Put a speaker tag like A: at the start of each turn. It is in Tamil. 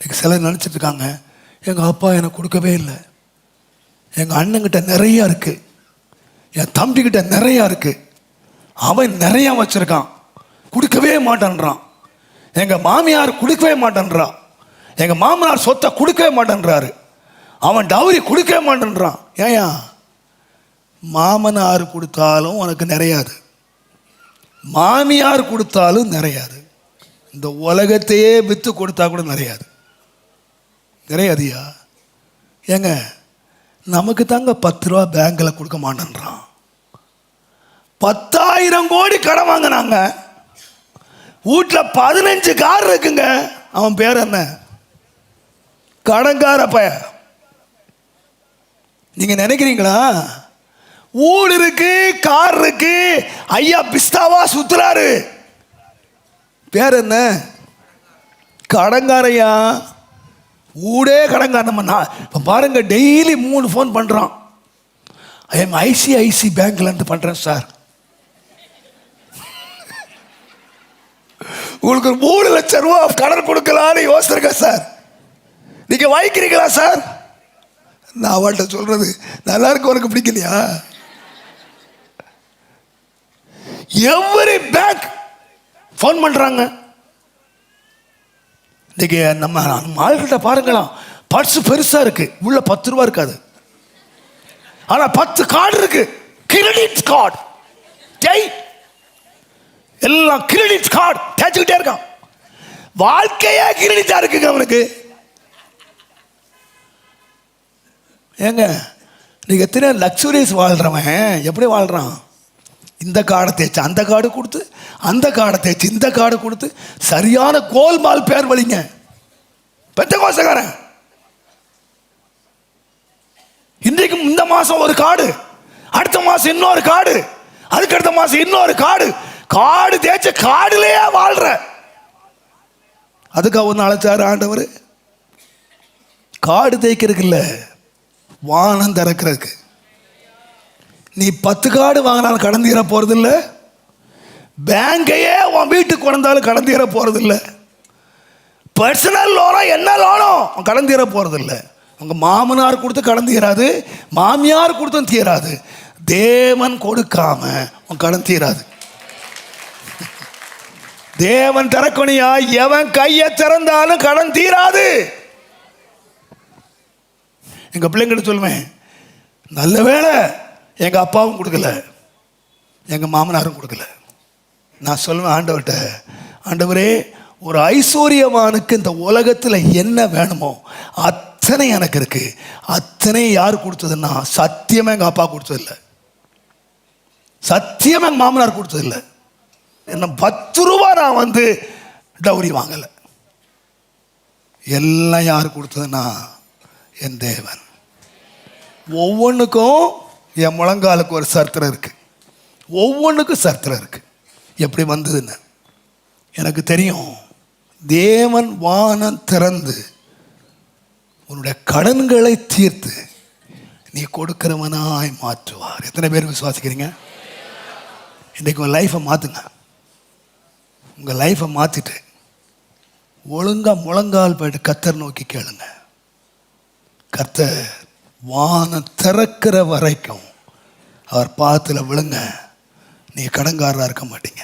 A: இன்னைக்கு சிலர் நினச்சிட்டு இருக்காங்க எங்கள் அப்பா எனக்கு கொடுக்கவே இல்லை. எங்கள் அண்ணங்கிட்ட நிறையா இருக்குது என் தம்பிக்கிட்ட நிறையா இருக்குது அவன் நிறையா வச்சிருக்கான். கொடுக்கவே மாட்டேன்றான். எங்கள் மாமியார் கொடுக்கவே மாட்டேன்றான் எங்கள் மாமனார் சொத்தை கொடுக்கவே மாட்டேன்றாரு. அவன் டவுரி கொடுக்கவே மாட்டேன்றான். ஏயா மாமனார் கொடுத்தாலும் உனக்கு நிறையாது. மாமியார் கொடுத்தாலும் நிறையாது. இந்த உலகத்தையே விற்று கொடுத்தா கூட நிறையாது. கிடையாதியா? ஏங்க நமக்கு தாங்க பத்து ரூபா பேங்க்கில் கொடுக்க மாட்டேன்றான். பத்தாயிரம் கோடி கடன் வாங்கினாங்க. வீட்டில் பதினஞ்சு கார் இருக்குங்க. அவன் பேர் என்ன? கடங்கார பய நீங்கள் நினைக்கிறீங்களா? ஊர் இருக்கு கார் இருக்கு. ஐயா பிஸ்தாவா சுத்துறாரு. பேர் என்ன? கடங்காரையா ஊடே கடங்கார நான் இப்போ பாருங்க டெய்லி மூணு ஃபோன் பண்ணுறான் ஐஎம் எம் ஐசிஐசி பேங்க்லேருந்து பண்ணுறேன் சார் உங்களுக்கு ஒரு மூணு லட்சம் ரூபா கடன் கொடுக்கலான்னு யோசிச்சிருக்க சார் நீங்க வாங்கிக்கிறீங்களா சார் நான் அவள்கிட்ட சொல்றது நல்லா இருக்கு உனக்கு பிடிக்கலையா? எவ்வரி பேங்க் ஃபோன் பண்ணுறாங்க இன்னைக்கு நம்ம நம்ம ஆள்கிட்ட பாருங்களாம் பர்ஸ் பெருசா இருக்கு. உள்ள பத்து ரூபா இருக்காது. ஆனா பத்து கார்டு இருக்கு. கிரெடிட் கார்டு ஜெய். எல்லாம் கிரெடிட் கார்டு தேய்ச்சிக்கிட்டே இருக்கான். வாழ்க்கையே கிரெடிட்டா இருக்குங்க அவனுக்கு. ஏங்க நீங்க எத்தனை லக்ஸுரியஸ் வாழ்றவன். எப்படி வாழ்றான்? இந்த காடை தேய்ச்சி அந்த காடு கொடுத்து அந்த காடை தேய்ச்சி இந்த காடு கொடுத்து சரியான கோல்மால் பேர் வழிங்க பெத்த கோசக்காரன். இன்றைக்கு இந்த மாதம் ஒரு காடு அடுத்த மாதம் இன்னொரு காடு அதுக்கடுத்த அடுத்த இன்னொரு காடு. காடு தேய்ச்ச காடுலேயே வாழ்ற. அதுக்கு ஒன்று அழைச்சாரு ஆண்டவர். காடு தேய்க்கிறதுக்கு இல்லை வானம் திறக்கிறதுக்கு. நீ பத்து காடு வாங்கினாலும் கடந்தீர போகிறதில்ல பேங்கையே உன் வீட்டுக்கு கொண்டாலும் கடந்தீர போகிறதில்ல பர்சனல் லோனோ என்ன லோனோ கடந்தீர போகிறதில்ல உங்கள் மாமனார் கொடுத்து கடன் தீராது மாமியார் கொடுத்தும் தீராது. தேவன் கொடுக்காம உன் கடன் தீராது. தேவன் திறக்கணியா எவன் கையை திறந்தாலும் கடன் தீராது. எங்கள் பிள்ளைங்கிட்ட சொல்லுவேன் நல்ல வேளை எங்கள் அப்பாவும் கொடுக்கல. எங்கள் மாமனாரும் கொடுக்கல. நான் சொல்லுவேன் ஆண்டவர்கிட்ட ஆண்டவரே ஒரு ஐஸ்வர்யவானுக்கு இந்த உலகத்தில் என்ன வேணுமோ அத்தனை எனக்கு இருக்கு. அத்தனை யார் கொடுத்ததுன்னா சத்தியமாக எங்கள் அப்பா கொடுத்ததில்லை. சத்தியமாக எங்கள் மாமனார் கொடுத்ததில்லை. என்ன பத்து ரூபா நான் வந்து டவுரி வாங்கலை. எல்லாம் யார் கொடுத்ததுன்னா என் தேவன். ஒவ்வொன்றுக்கும் என் முழங்காலுக்கு ஒரு சரித்திரம் இருக்குது ஒவ்வொன்றுக்கும் சரித்திரம் இருக்குது எப்படி வந்ததுன்னு? எனக்கு தெரியும். தேவன் வானம் திறந்து உன்னுடைய கடன்களை தீர்த்து நீ கொடுக்கிறவனாய் மாற்றுவார். எத்தனை பேர் விசுவாசிக்கிறீங்க? இன்றைக்கு உங்கள் லைஃப்பை மாற்றுங்க உங்கள் லைஃப்பை மாற்றிட்டு ஒழுங்காக முழங்கால் போயிட்டு கத்தர் நோக்கி கேளுங்க. கர்த்தர் வானம் திறக்கிற வரைக்கும் அவர் பாதத்தில் விழுங்க. நீ கடன்காரராக இருக்க மாட்டீங்க.